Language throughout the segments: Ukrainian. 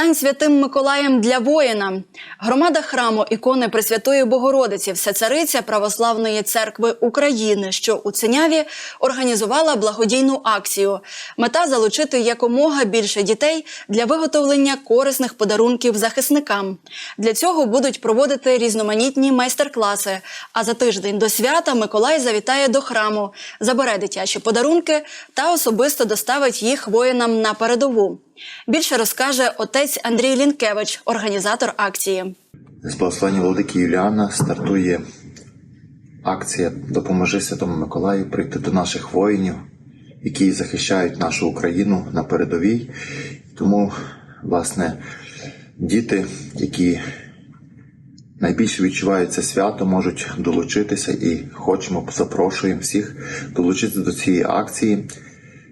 Стань святим Миколаєм для воїна. Громада храму ікони Пресвятої Богородиці Всецариця Православної церкви України, що у Циняві, організувала благодійну акцію. Мета залучити якомога більше дітей для виготовлення корисних подарунків захисникам. Для цього будуть проводити різноманітні майстер-класи. А за тиждень до свята Миколай завітає до храму, забере дитячі подарунки та особисто доставить їх воїнам на передову. Більше розкаже отець Андрій Лінкевич, організатор акції. З благословення Владики Юліана стартує акція Допоможи Святому Миколаю прийти до наших воїнів, які захищають нашу Україну на передовій. Тому, власне, діти, які найбільше відчувають це свято, можуть долучитися і хочемо, запрошуємо всіх долучитися до цієї акції,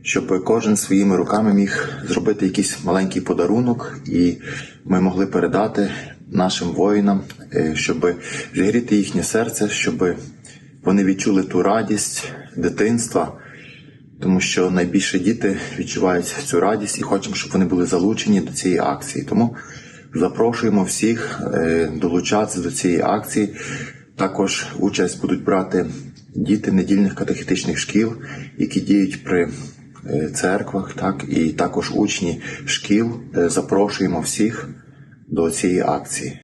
щоб кожен своїми руками міг зробити якийсь маленький подарунок, і ми могли передати нашим воїнам, е, щоб зігріти їхнє серце, щоб вони відчули ту радість дитинства. Тому що найбільше діти відчувають цю радість і хочемо, щоб вони були залучені до цієї акції. Тому запрошуємо всіх е, долучатися до цієї акції. Також участь будуть брати діти недільних катехетичних шкіл, які діють при церквах, так і також учні шкіл. Е, Запрошуємо всіх до цієї акції.